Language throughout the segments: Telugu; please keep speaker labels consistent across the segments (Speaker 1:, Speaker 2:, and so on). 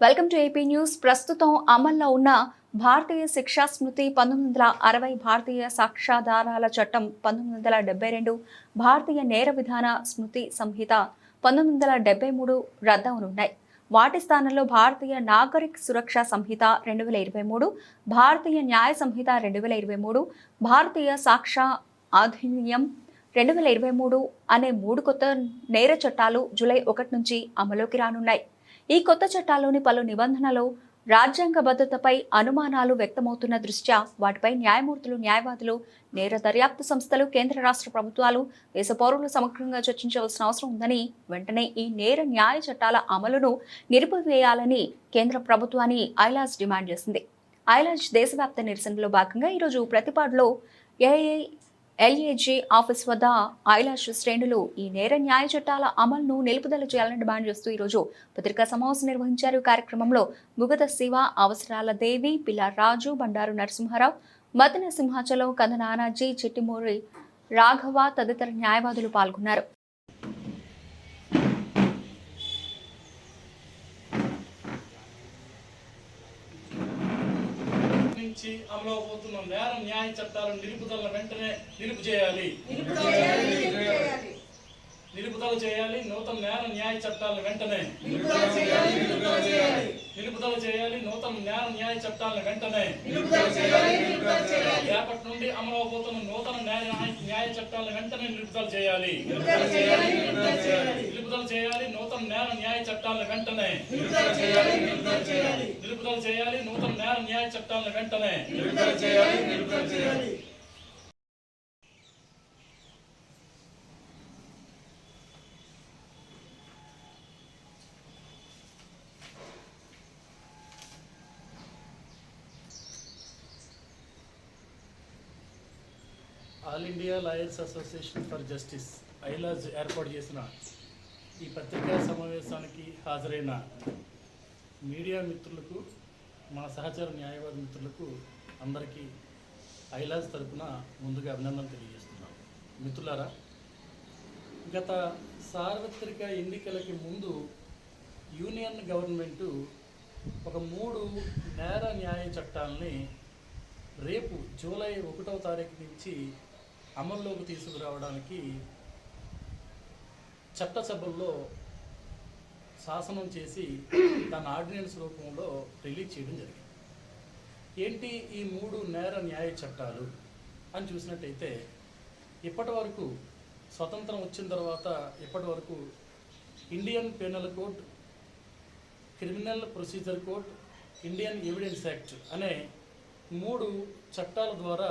Speaker 1: Welcome to AP news. ప్రస్తుతం అమల్లో ఉన్న భారతీయ శిక్షా స్మృతి పంతొమ్మిది వందల అరవై భారతీయ సాక్ష్యాధారాల చట్టం పంతొమ్మిది వందల డెబ్బై రెండు భారతీయ నేర విధాన స్మృతి సంహిత పంతొమ్మిది వందల డెబ్బై మూడు రద్దవనున్నాయి. వాటి స్థానంలో భారతీయ నాగరిక్ సురక్ష సంహిత రెండు వేల ఇరవై మూడు భారతీయ న్యాయ సంహిత రెండు వేల ఇరవై మూడు భారతీయ సాక్ష్య అధినియం రెండు వేల ఇరవై మూడు అనే మూడు కొత్త నేర చట్టాలు జూలై ఒకటి నుంచి అమలుకి రానున్నాయి. ఈ కొత్త చట్టాల్లోని పలు నిబంధనలు రాజ్యాంగ భద్రతపై అనుమానాలు వ్యక్తమవుతున్న దృష్ట్యా వాటిపై న్యాయమూర్తులు న్యాయవాదులు నేర దర్యాప్తు సంస్థలు కేంద్ర రాష్ట్ర ప్రభుత్వాలు దేశ పౌరులు సమగ్రంగా చర్చించవలసిన అవసరం ఉందని వెంటనే ఈ నేర న్యాయ చట్టాల అమలును నిలిపివేయాలని కేంద్ర ప్రభుత్వాన్ని ఐలాజ్ డిమాండ్ చేసింది. ఐలాజ్ దేశవ్యాప్త నిరసనలో భాగంగా ఈరోజు ప్రతిపాడులో ఏఐ ఎల్ఏజీ ఆఫీస్ వద్ద ఐలాష్ శ్రేణులు ఈ నేర న్యాయ చట్టాల అమలును నిలుపుదల చేయాలని డిమాండ్ చేస్తూ ఈరోజు పత్రికా సమావేశం నిర్వహించారు. కార్యక్రమంలో ముగత శివ అవసరాల దేవి పిల్ల రాజు బండారు నరసింహారావు మదన సింహాచలం కంద నానాజీ చిట్టిమూరి రాఘవ తదితర న్యాయవాదులు పాల్గొన్నారు
Speaker 2: నుంచి అమలు అవుతున్న నేర న్యాయ చట్టాలను నిలుపుదల వెంటనే నిలుపు చేయాలి నిలుపుదల చేయాలి నూతన నేర న్యాయ చట్టాలను వెంటనే నిలుపుదల చేయాలి నూతన నేర న్యాయ చట్టాలను వెంటనే రేపటి నుండి అమలు అవబోతున్న నూతన న్యాయ- న్యాయ చట్టాలను వెంటనే నిలుపుదల చేయాలి నిలుపుదల చేయాలి నూతన నేర న్యాయ చట్టాలను వెంటనే నిలుపుదల చేయాలి నూతన నేర న్యాయ చట్టాలను వెంటనే all India lawyers association for justice AILAJ ఏర్పాటు చేసిన ఈ పత్రికా సమావేశానికి హాజరైన మీడియా మిత్రులకు మా సహచర న్యాయవాద మిత్రులకు అందరికీ ఐలాజ్ తరపున ముందుగా అభినందనలు తెలియజేస్తున్నాం. మిత్రులారా గత సార్వత్రిక ఎన్నికలకి ముందు యూనియన్ గవర్నమెంటు ఒక మూడు నేర న్యాయ చట్టాలని రేపు జూలై ఒకటవ తారీఖు నుంచి అమల్లోకి తీసుకురావడానికి చట్టసభల్లో శాసనం చేసి దాని ఆర్డినెన్స్ రూపంలో రిలీజ్ చేయడం జరిగింది. ఏంటి ఈ మూడు నేర న్యాయ చట్టాలు అని చూసినట్టయితే ఇప్పటి వరకు స్వతంత్రం వచ్చిన తర్వాత ఇప్పటి వరకు Indian penal code criminal procedure code Indian evidence act అనే మూడు చట్టాల ద్వారా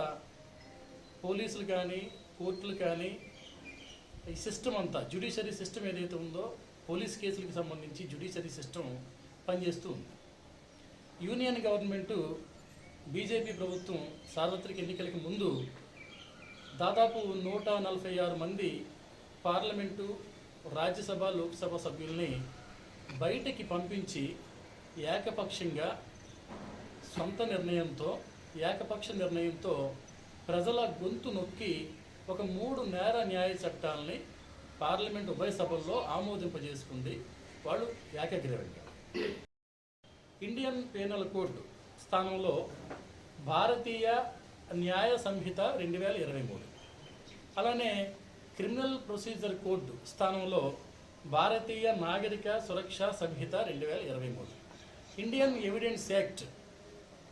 Speaker 2: పోలీసులు కానీ కోర్టులు కానీ ఈ సిస్టమ్ అంతా జ్యుడిషియరీ సిస్టమ్ ఏదైతే ఉందో పోలీస్ కేసులకు సంబంధించి జ్యుడిషియరీ సిస్టమ్ పనిచేస్తూ ఉంది. యూనియన్ గవర్నమెంటు బీజేపీ ప్రభుత్వం సార్వత్రిక ఎన్నికలకు ముందు దాదాపు నూట నలభై ఆరు మంది పార్లమెంటు రాజ్యసభ లోక్సభ సభ్యుల్ని బయటకి పంపించి ఏకపక్షంగా సొంత నిర్ణయంతో ఏకపక్ష నిర్ణయంతో ప్రజల గొంతు నొక్కి ఒక మూడు నేర న్యాయ చట్టాలని పార్లమెంట్ ఉభయ సభల్లో ఆమోదింపజేసుకుంది వాళ్ళు ఏకగ్రీవంగా. ఇండియన్ పేనల్ కోడ్ స్థానంలో భారతీయ న్యాయ సంహిత రెండు వేల ఇరవై మూడు. అలానే క్రిమినల్ ప్రొసీజర్ కోడ్ స్థానంలో భారతీయ నాగరిక సురక్ష సంహిత రెండు వేల ఇరవై మూడు. ఇండియన్ ఎవిడెన్స్ యాక్ట్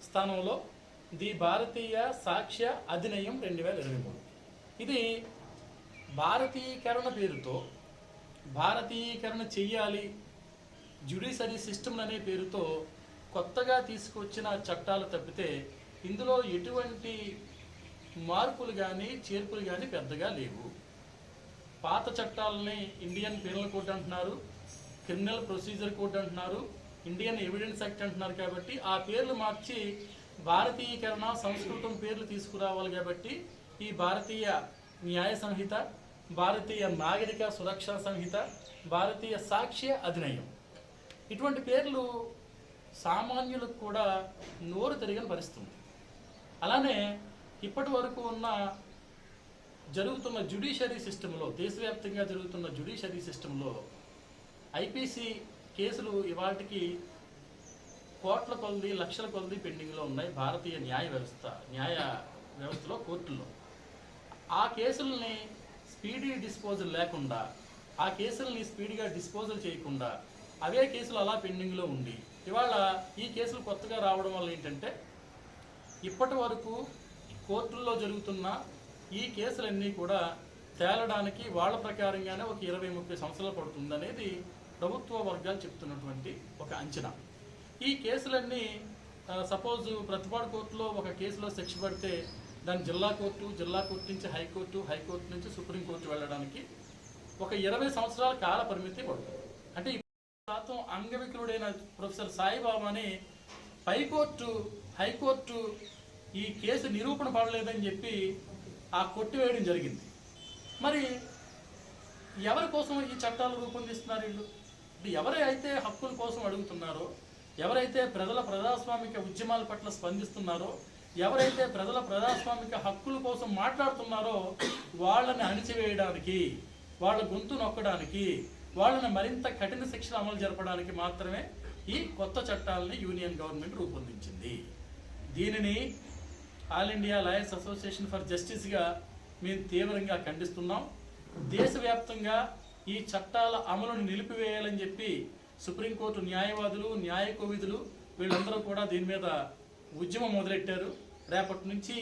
Speaker 2: స్థానంలో ది భారతీయ సాక్ష్య అధినయం రెండు వేల ఇరవై మూడు. ఇది భారతీకరణ పేరుతో భారతీకరణ చెయ్యాలి జ్యుడిషరీ సిస్టమ్ అనే పేరుతో కొత్తగా తీసుకొచ్చిన చట్టాలు తప్పితే ఇందులో ఎటువంటి మార్పులు కానీ చేర్పులు కానీ పెద్దగా లేవు. పాత చట్టాలని ఇండియన్ పీనల్ కోడ్ అంటున్నారు క్రిమినల్ ప్రొసీజర్ కోడ్ అంటున్నారు ఇండియన్ ఎవిడెన్స్ యాక్ట్ అంటున్నారు కాబట్టి ఆ పేర్లు మార్చి భారతీయకరణ సంస్కృతం పేర్లు తీసుకురావాలి కాబట్టి ఈ భారతీయ న్యాయ సంహిత భారతీయ నాగరిక సురక్షా సంహిత భారతీయ సాక్ష్య అధినయం. ఇటువంటి పేర్లు సామాన్యులకు కూడా నోరు తిరిగిన పరిస్థితుంది. అలానే ఇప్పటి వరకు ఉన్న జరుగుతున్న జ్యుడిషియరీ సిస్టంలో దేశవ్యాప్తంగా జరుగుతున్న జ్యుడిషియరీ సిస్టంలో ఐపీసీ కేసులు ఇవాటికి కోట్ల కొలది లక్షల కొలది పెండింగ్లో ఉన్నాయి భారతీయ న్యాయ వ్యవస్థ న్యాయ వ్యవస్థలో కోర్టుల్లో. ఆ కేసుల్ని స్పీడీ డిస్పోజల్ లేకుండా ఆ కేసుల్ని స్పీడ్గా డిస్పోజల్ చేయకుండా అవే కేసులు అలా పెండింగ్లో ఉండి ఇవాళ ఈ కేసులు కొత్తగా రావడం వల్ల ఏంటంటే ఇప్పటి వరకు కోర్టుల్లో జరుగుతున్న ఈ కేసులన్నీ కూడా తేలడానికి వాళ్ళ ప్రకారంగానే ఒక ఇరవై ముప్పై సంవత్సరాలు పడుతుందనేది ప్రభుత్వ వర్గాలు చెప్తున్నటువంటి ఒక అంచనా. ఈ కేసులన్నీ సపోజ్ ప్రతిపాడు కోర్టులో ఒక కేసులో శిక్ష పడితే దాని జిల్లా కోర్టు జిల్లా కోర్టు నుంచి హైకోర్టు హైకోర్టు నుంచి సుప్రీంకోర్టు వెళ్ళడానికి ఒక ఇరవై సంవత్సరాల కాల పరిమితి పడుతుంది. అంటే శాతం అంగవికులుడైన ప్రొఫెసర్ సాయిబాబాని పైకోర్టు హైకోర్టు ఈ కేసు నిరూపణ పడలేదని చెప్పి ఆ కొట్టివేయడం జరిగింది. మరి ఎవరి కోసం ఈ చట్టాలు రూపొందిస్తున్నారు వీళ్ళు? ఎవరైతే హక్కుల కోసం అడుగుతున్నారో ఎవరైతే ప్రజల ప్రజాస్వామిక ఉద్యమాల పట్ల స్పందిస్తున్నారో ఎవరైతే ప్రజల ప్రజాస్వామిక హక్కుల కోసం మాట్లాడుతున్నారో వాళ్ళని అణిచివేయడానికి వాళ్ళ గొంతు నొక్కడానికి వాళ్ళని మరింత కఠిన శిక్షలు అమలు జరపడానికి మాత్రమే ఈ కొత్త చట్టాలని యూనియన్ గవర్నమెంట్ రూపొందించింది. దీనిని all India lawyers association for జస్టిస్గా మేము తీవ్రంగా ఖండిస్తున్నాం. దేశవ్యాప్తంగా ఈ చట్టాల అమలును నిలిపివేయాలని చెప్పి సుప్రీంకోర్టు న్యాయవాదులు న్యాయ కోవిధులు వీళ్ళందరూ కూడా దీని మీద ఉద్యమం మొదలెట్టారు. రేపటి నుంచి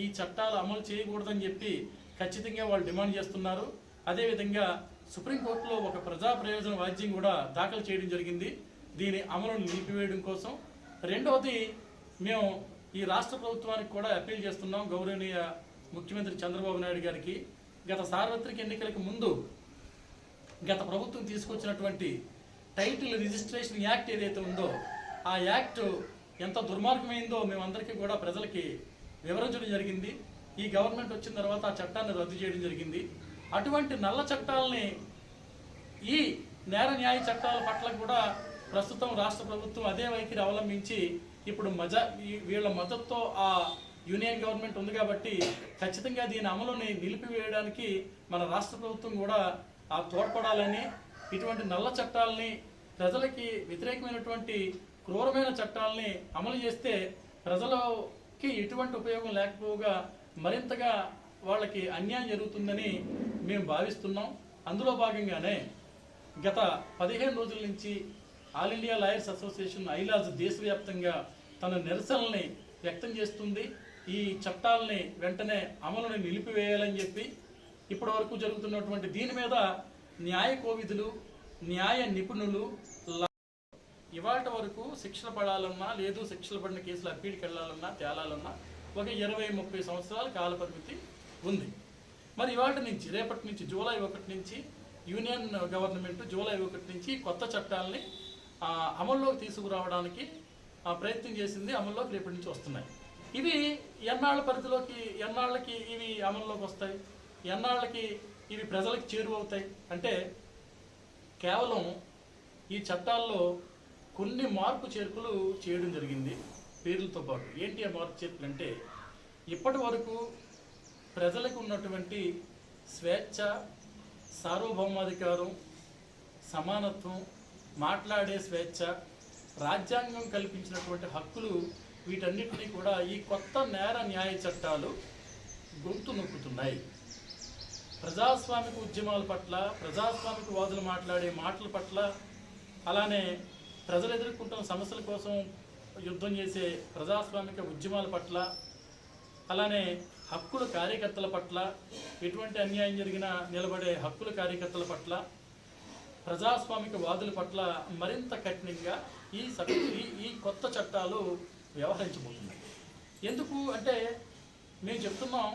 Speaker 2: ఈ చట్టాలు అమలు చేయకూడదని చెప్పి ఖచ్చితంగా వాళ్ళు డిమాండ్ చేస్తున్నారు. అదేవిధంగా సుప్రీంకోర్టులో ఒక ప్రజా ప్రయోజన వాద్యం కూడా దాఖలు చేయడం జరిగింది. దీని అమలును నిలిపివేయడం కోసం. రెండవది మేము ఈ రాష్ట్ర ప్రభుత్వానికి కూడా అప్పీల్ చేస్తున్నాం గౌరవనీయ ముఖ్యమంత్రి చంద్రబాబు నాయుడు గారికి. గత సార్వత్రిక ఎన్నికలకు ముందు గత ప్రభుత్వం తీసుకొచ్చినటువంటి టైటిల్ రిజిస్ట్రేషన్ యాక్ట్ ఏదైతే ఉందో ఆ యాక్ట్ ఎంత దుర్మార్గమైందో మేమందరికీ కూడా ప్రజలకి వివరించడం జరిగింది. ఈ గవర్నమెంట్ వచ్చిన తర్వాత ఆ చట్టాన్ని రద్దు చేయడం జరిగింది. అటువంటి నల్ల చట్టాలని ఈ నేర న్యాయ చట్టాల పట్ల కూడా ప్రస్తుతం రాష్ట్ర ప్రభుత్వం అదే వైఖరి అవలంబించి ఇప్పుడు మజ వీళ్ళ మద్దతుతో ఆ యూనియన్ గవర్నమెంట్ ఉంది కాబట్టి ఖచ్చితంగా దీని అమలుని నిలిపివేయడానికి మన రాష్ట్ర ప్రభుత్వం కూడా ఆ తోడ్పడాలని ఇటువంటి నల్ల చట్టాలని ప్రజలకి వ్యతిరేకమైనటువంటి క్రూరమైన చట్టాలని అమలు చేస్తే ప్రజలకి ఎటువంటి ఉపయోగం లేకపోగా మరింతగా వాళ్ళకి అన్యాయం జరుగుతుందని మేము భావిస్తున్నాం. అందులో భాగంగానే గత పదిహేను రోజుల నుంచి all India lawyers association AILAJ దేశవ్యాప్తంగా తన నిరసనల్ని వ్యక్తం చేస్తుంది. ఈ చట్టాలని వెంటనే అమలుని నిలిపివేయాలని చెప్పి ఇప్పటివరకు జరుగుతున్నటువంటి దీని మీద న్యాయ కోవిధులు న్యాయ నిపుణులు ఇవాళ వరకు శిక్షలు పడాలన్నా లేదు శిక్షలు పడిన కేసులు అప్పీడికి వెళ్ళాలన్నా తేలాలన్నా ఒక ఇరవై ముప్పై సంవత్సరాల కాల పరిమితి ఉంది. మరి ఇవాళ నుంచి రేపటి నుంచి జూలై ఒకటి నుంచి యూనియన్ గవర్నమెంట్ జూలై ఒకటి నుంచి కొత్త చట్టాలని అమల్లోకి తీసుకురావడానికి ప్రయత్నం చేసింది అమల్లోకి రేపటి నుంచి వస్తున్నాయి. ఇవి ఎన్నాళ్ళ పరిధిలోకి ఎన్నాళ్ళకి ఇవి అమల్లోకి వస్తాయి? ఎన్నాళ్ళకి ఇవి ప్రజలకు చేరువవుతాయి. అంటే కేవలం ఈ చట్టాల్లో కొన్ని మార్పు చేర్పులు చేయడం జరిగింది పేర్లతో పాటు. ఏంటి ఆ మార్పు చేర్పులు అంటే ఇప్పటి వరకు ప్రజలకు ఉన్నటువంటి స్వేచ్ఛ సార్వభౌమాధికారం సమానత్వం మాట్లాడే స్వేచ్ఛ రాజ్యాంగం కల్పించినటువంటి హక్కులు వీటన్నిటినీ కూడా ఈ కొత్త నేర న్యాయ చట్టాలు గొంతు నొక్కుతున్నాయి. ప్రజాస్వామిక ఉద్యమాల పట్ల ప్రజాస్వామిక వాదులు మాట్లాడే మాటల పట్ల అలానే ప్రజలు ఎదుర్కొంటున్న సమస్యల కోసం యుద్ధం చేసే ప్రజాస్వామిక ఉద్యమాల పట్ల అలానే హక్కుల కార్యకర్తల పట్ల ఎటువంటి అన్యాయం జరిగినా నిలబడే హక్కుల కార్యకర్తల పట్ల ప్రజాస్వామిక వాదుల పట్ల మరింత కఠినంగా ఈ ఈ ఈ కొత్త చట్టాలు వ్యవహరించబోతున్నాయి. ఎందుకు అంటే మేము చెప్తున్నాం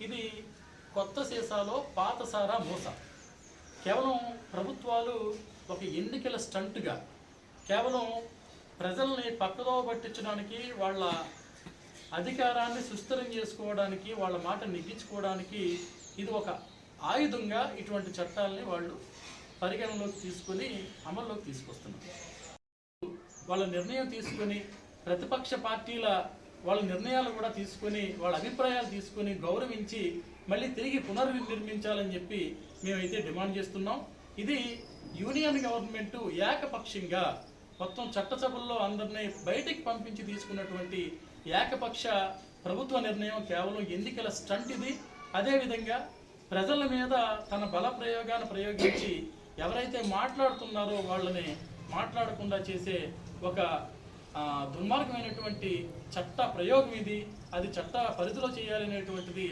Speaker 2: ఇది కొత్త సీసాలో పాత సారా మూస. కేవలం ప్రభుత్వాలు ఒక ఎన్నికల స్టంట్గా కేవలం ప్రజల్ని పక్కదోవ పట్టించడానికి వాళ్ళ అధికారాన్ని సుస్థిరం చేసుకోవడానికి వాళ్ళ మాట నెగ్గించుకోవడానికి ఇది ఒక ఆయుధంగా ఇటువంటి చట్టాలని వాళ్ళు పరిగణలోకి తీసుకొని అమల్లోకి తీసుకొస్తున్నారు. వాళ్ళ నిర్ణయం తీసుకొని ప్రతిపక్ష పార్టీల వాళ్ళ నిర్ణయాలు కూడా తీసుకొని వాళ్ళ అభిప్రాయాలు తీసుకొని గౌరవించి మళ్ళీ తిరిగి పునర్నిర్మించాలని చెప్పి మేమైతే డిమాండ్ చేస్తున్నాం. ఇది యూనియన్ గవర్నమెంట్ ఏకపక్షంగా మొత్తం చట్టసభల్లో అందరినీ బయటికి పంపించి తీసుకున్నటువంటి ఏకపక్ష ప్రభుత్వ నిర్ణయం కేవలం ఎన్నికల స్టంట్ ఇది. అదేవిధంగా ప్రజల మీద తన బల ప్రయోగాన్ని ప్రయోగించి ఎవరైతే మాట్లాడుతున్నారో వాళ్ళని మాట్లాడకుండా చేసే ఒక దుర్మార్గమైనటువంటి చట్ట ప్రయోగం ఇది. అది చట్ట పరిధిలో చేయాలనేటువంటిది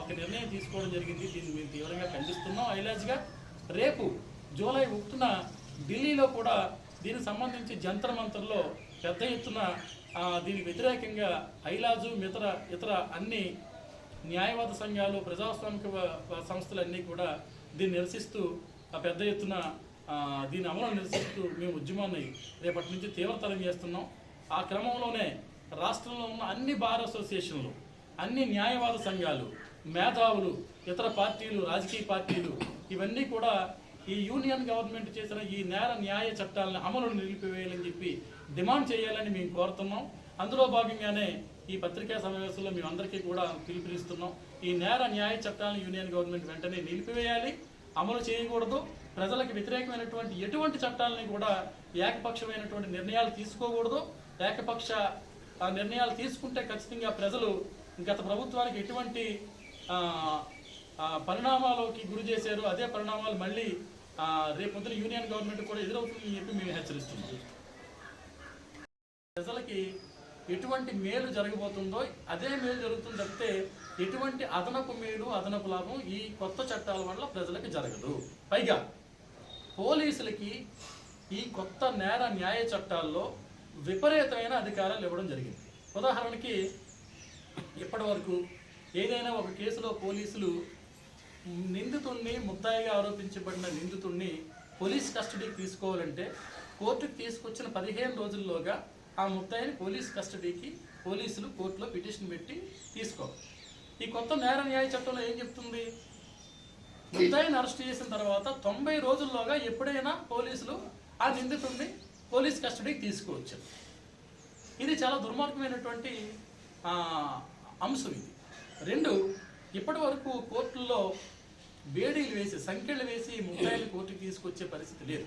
Speaker 2: ఒక నిర్ణయం తీసుకోవడం జరిగింది. దీన్ని మేము తీవ్రంగా ఖండిస్తున్నాం. ఐలాజ్గా రేపు జూలై ఒకటిన ఢిల్లీలో కూడా దీనికి సంబంధించి జంతర్ మంతర్లో పెద్ద ఎత్తున దీనికి వ్యతిరేకంగా ఐలాజు ఇతర ఇతర అన్ని న్యాయవాద సంఘాలు ప్రజాస్వామిక సంస్థలు అన్నీ సంస్థలన్నీ కూడా దీన్ని నిరసిస్తూ ఆ పెద్ద ఎత్తున దీని అమలు నిరసిస్తూ మేము ఉద్యమాన్ని రేపటి నుంచి తీవ్రతరం చేస్తున్నాం. ఆ క్రమంలోనే రాష్ట్రంలో ఉన్న అన్ని బార్ అసోసియేషన్లు అన్ని న్యాయవాద సంఘాలు మేధావులు ఇతర పార్టీలు రాజకీయ పార్టీలు ఇవన్నీ కూడా ఈ యూనియన్ గవర్నమెంట్ చేసిన ఈ నేర న్యాయ చట్టాలను అమలును నిలిపివేయాలని చెప్పి డిమాండ్ చేయాలని మేము కోరుతున్నాం. అందులో భాగంగానే ఈ పత్రికా సమావేశంలో మేము అందరికీ కూడా పిలుపునిస్తున్నాం. ఈ నేర న్యాయ చట్టాలను యూనియన్ గవర్నమెంట్ వెంటనే నిలిపివేయాలి అమలు చేయకూడదు. ప్రజలకు వ్యతిరేకమైనటువంటి ఎటువంటి చట్టాలని కూడా ఏకపక్షమైనటువంటి నిర్ణయాలు తీసుకోకూడదు. ఏకపక్ష ఆ, నిర్ణయాలు తీసుకుంటే ఖచ్చితంగా ప్రజలు గత ప్రభుత్వానికి ఎటువంటి పరిణామాలకి గురి చేశారు. అదే పరిణామాలు మళ్ళీ ఆ, రేపు యూనియన్ గవర్నమెంట్ కూడా ఎదురవుతుందని చెప్పి మేము హెచ్చరిస్తున్నాం. ప్రజలకి ఎటువంటి మేలు జరగబోతుందో అదే మేలు జరుగుతుంది తప్పితే ఎటువంటి అదనపు మేలు అదనపు లాభం ఈ కొత్త చట్టాల వల్ల ప్రజలకు జరగదు. పైగా పోలీసులకి ఈ కొత్త నేర న్యాయ చట్టాల్లో విపరీతమైన అధికారాలు ఇవ్వడం జరిగింది. ఉదాహరణకి ఇప్పటి వరకు ఏదైనా ఒక కేసులో పోలీసులు నిందితుడిని ముద్దాయిగా ఆరోపించబడిన నిందితుడిని పోలీస్ కస్టడీకి తీసుకోవాలంటే కోర్టుకు తీసుకొచ్చిన పదిహేను రోజుల్లోగా ఆ ముద్దాయిని పోలీస్ కస్టడీకి పోలీసులు కోర్టులో పిటిషన్ పెట్టి తీసుకోవాలి. ఈ కొత్త నేర న్యాయ చట్టంలో ఏం చెప్తుంది? ముద్దాయిని అరెస్ట్ చేసిన తర్వాత తొంభై రోజుల్లోగా ఎప్పుడైనా పోలీసులు ఆ నిందితుడిని పోలీస్ కస్టడీకి తీసుకోవచ్చు. ఇది చాలా దుర్మార్గమైనటువంటి అంశం ఇది. రెండు ఇప్పటి వరకు కోర్టుల్లో బేడీలు వేసి సంఖ్యలు వేసి ముద్దాయిలు కోర్టుకి తీసుకొచ్చే పరిస్థితి లేదు.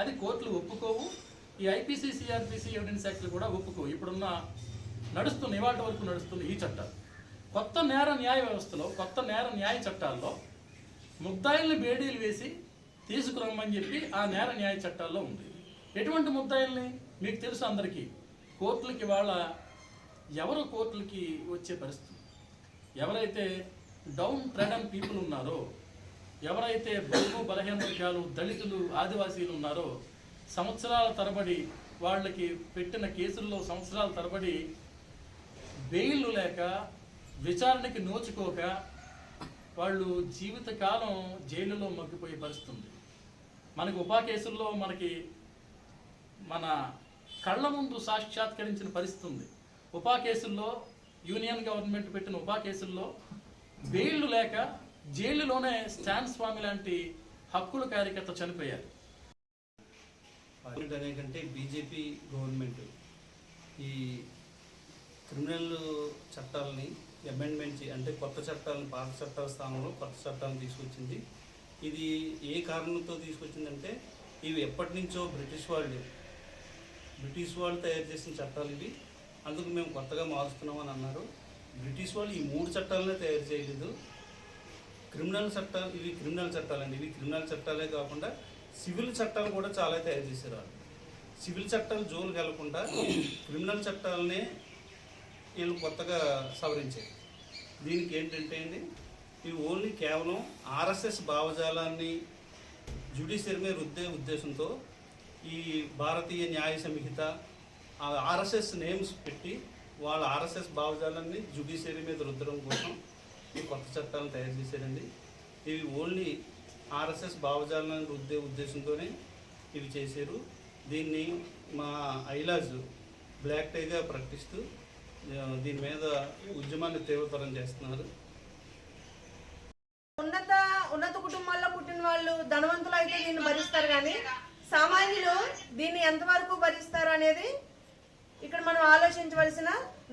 Speaker 2: అది కోర్టులు ఒప్పుకోవు ఈ ఐపీసీ సిఆర్పిసి ఎవిడెన్స్ యాక్ట్లు కూడా ఒప్పుకోవు. ఇప్పుడున్న నడుస్తున్న ఇవాటి వరకు నడుస్తున్న ఈ చట్టాలు. కొత్త నేర న్యాయ వ్యవస్థలో కొత్త నేర న్యాయ చట్టాల్లో ముద్దాయిల్ని బేడీలు వేసి తీసుకురమ్మని చెప్పి ఆ నేర న్యాయ చట్టాల్లో ఉంది. ఎటువంటి ముద్దాయిల్ని? మీకు తెలుసు అందరికీ కోర్టులకి వాళ్ళ ఎవరు కోర్టులకి వచ్చే పరిస్థితి? ఎవరైతే డౌన్ ట్రెడన్ పీపుల్ ఉన్నారో ఎవరైతే బడుగు బలహీన వర్గాలు దళితులు ఆదివాసీలు ఉన్నారో సంవత్సరాల తరబడి వాళ్ళకి పెట్టిన కేసుల్లో సంవత్సరాల తరబడి బెయిల్ లేక విచారణకి నోచుకోక వాళ్ళు జీవితకాలం జైలులో మగ్గిపోయే పరిస్థితి ఉంది మనకి ఉపా కేసుల్లో మనకి మన కళ్ళ ముందు సాక్షాత్కరించిన పరిస్థితి ఉంది ఉపా కేసుల్లో యూనియన్ గవర్నమెంట్ పెట్టిన ఉపా కేసుల్లో బెయిళ్ళు లేక జైలులోనే స్టాన్ స్వామి లాంటి హక్కుల కార్యకర్త చనిపోయారు.
Speaker 3: అనేకంటే బీజేపీ గవర్నమెంట్ ఈ క్రిమినల్ చట్టాలని అమెండ్మెంట్ అంటే కొత్త చట్టాలను పాత చట్టాల స్థానంలో కొత్త చట్టాలను తీసుకొచ్చింది. ఇది ఏ కారణంతో తీసుకొచ్చిందంటే ఇవి ఎప్పటి నుంచో బ్రిటిష్ వాళ్ళు బ్రిటిష్ వాళ్ళు తయారు చేసిన చట్టాలు ఇవి. అందుకు మేము కొత్తగా మారుస్తున్నామని అన్నారు. బ్రిటిష్ వాళ్ళు ఈ మూడు చట్టాలనే తయారు చేయలేదు. క్రిమినల్ చట్టాలు ఇవి క్రిమినల్ చట్టాలండి. ఇవి క్రిమినల్ చట్టాలే కాకుండా సివిల్ చట్టాలు కూడా చాలా తయారు చేశారు వాళ్ళు. సివిల్ చట్టాలు జోలికి వెళ్ళకుండా క్రిమినల్ చట్టాలనే వీళ్ళు కొత్తగా సవరించారు. దీనికి ఏంటంటే అండి ఇవి ఓన్లీ కేవలం ఆర్ఎస్ఎస్ భావజాలాన్ని జ్యుడిషియరీ మీద రుద్దే ఉద్దేశంతో ఈ భారతీయ న్యాయ సంహిత ఆర్ఎస్ఎస్ నేమ్స్ పెట్టి వాళ్ళ ఆర్ఎస్ఎస్ భావజాలాన్ని జుడిషియరీ మీద రుద్దడం కోసం ఈ కొత్త చట్టాలను తయారు చేశారండి. ఇవి ఓన్లీ ఆర్ఎస్ఎస్ భావజాలాన్ని రుద్దే ఉద్దేశంతోనే ఇవి చేశారు. దీన్ని మా ఐలాజ్ బ్లాక్ టైగా ప్రకటిస్తూ దీని మీద ఉద్యమాన్ని తీవ్రతరం చేస్తున్నారు.
Speaker 4: ఉన్నత ఉన్నత కుటుంబాల్లో పుట్టిన వాళ్ళు ధనవంతులు అయితే దీన్ని భరిస్తారు కానీ సామాన్యులు దీన్ని ఎంతవరకు భరిస్తారు అనేది ఇక్కడ మనం ఆలోచించవలసిన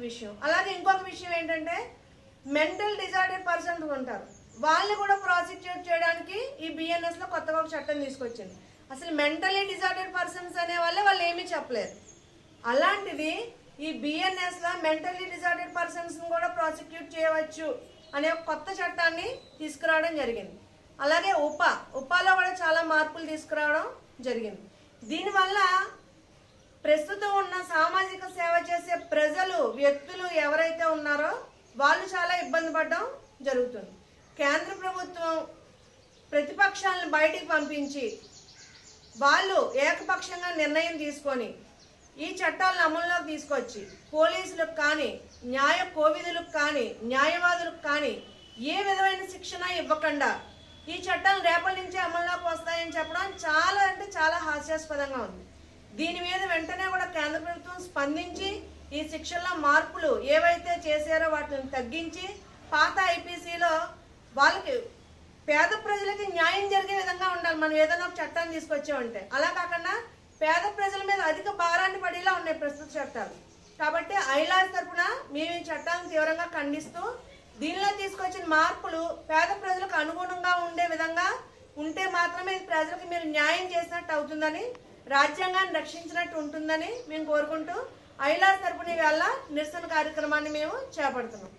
Speaker 4: విషయం. అలాగే ఇంకొక విషయం ఏంటంటే మెంటల్ డిజార్డర్ పర్సన్స్ ఉంటారు. వాళ్ళని కూడా ప్రాసిక్యూట్ చేయడానికి ఈ బిఎన్ఎస్లో కొత్తగా ఒక చట్టం తీసుకొచ్చింది. అసలు మెంటలీ డిజార్డెడ్ పర్సన్స్ అనే వాళ్ళే వాళ్ళు ఏమీ చెప్పలేరు. అలాంటిది ఈ బిఎన్ఎస్లో మెంటలీ మెంటల్లీ డిజార్డెడ్ కూడా ప్రాసిక్యూట్ చేయవచ్చు అనే ఒక కొత్త చట్టాన్ని తీసుకురావడం జరిగింది. అలాగే ఉపా ఉపాలో కూడా చాలా మార్పులు తీసుకురావడం జరిగింది. దీనివల్ల ప్రస్తుతం ఉన్న సామాజిక సేవ చేసే ప్రజలు వ్యక్తులు ఎవరైతే ఉన్నారో వాళ్ళు చాలా ఇబ్బంది పడడం జరుగుతుంది. కేంద్ర ప్రభుత్వం ప్రతిపక్షాలను బయటికి పంపించి వాళ్ళు ఏకపక్షంగా నిర్ణయం తీసుకొని ఈ చట్టాలను అమల్లోకి తీసుకొచ్చి పోలీసులకు కానీ న్యాయ కోవిధులకు కానీ న్యాయవాదులకు కానీ ఏ విధమైన శిక్షణ ఇవ్వకుండా ఈ చట్టాలు రేపటి నుంచి అమల్లోకి వస్తాయని చెప్పడం చాలా అంటే చాలా హాస్యాస్పదంగా ఉంది. దీని మీద వెంటనే కూడా కేంద్ర ప్రభుత్వం స్పందించి ఈ శిక్షల్లో మార్పులు ఏవైతే చేశారో వాటిని తగ్గించి పాత ఐపీసీలో వాళ్ళకి పేద ప్రజలకి న్యాయం జరిగే విధంగా ఉండాలి. మనం ఏదైనా ఒక చట్టాన్ని తీసుకొచ్చామంటే. అలా కాకుండా పేద ప్రజల మీద అధిక భారాన్ని పడేలా ఉన్నాయి ప్రస్తుత చట్టాలు. కాబట్టి ఐలాస్ తరఫున మేము ఈ చట్టాలను తీవ్రంగా ఖండిస్తూ దీనిలో తీసుకొచ్చిన మార్పులు పేద ప్రజలకు అనుగుణంగా ఉండే విధంగా ఉంటే మాత్రమే ప్రజలకు మీరు న్యాయం చేసినట్టు అవుతుందని రాజ్యాంగాన్ని రక్షించినట్టు ఉంటుందని మేము కోరుకుంటూ ఐలాస్ తరపున వల్ల నిరసన కార్యక్రమాన్ని మేము చేపడుతున్నాం.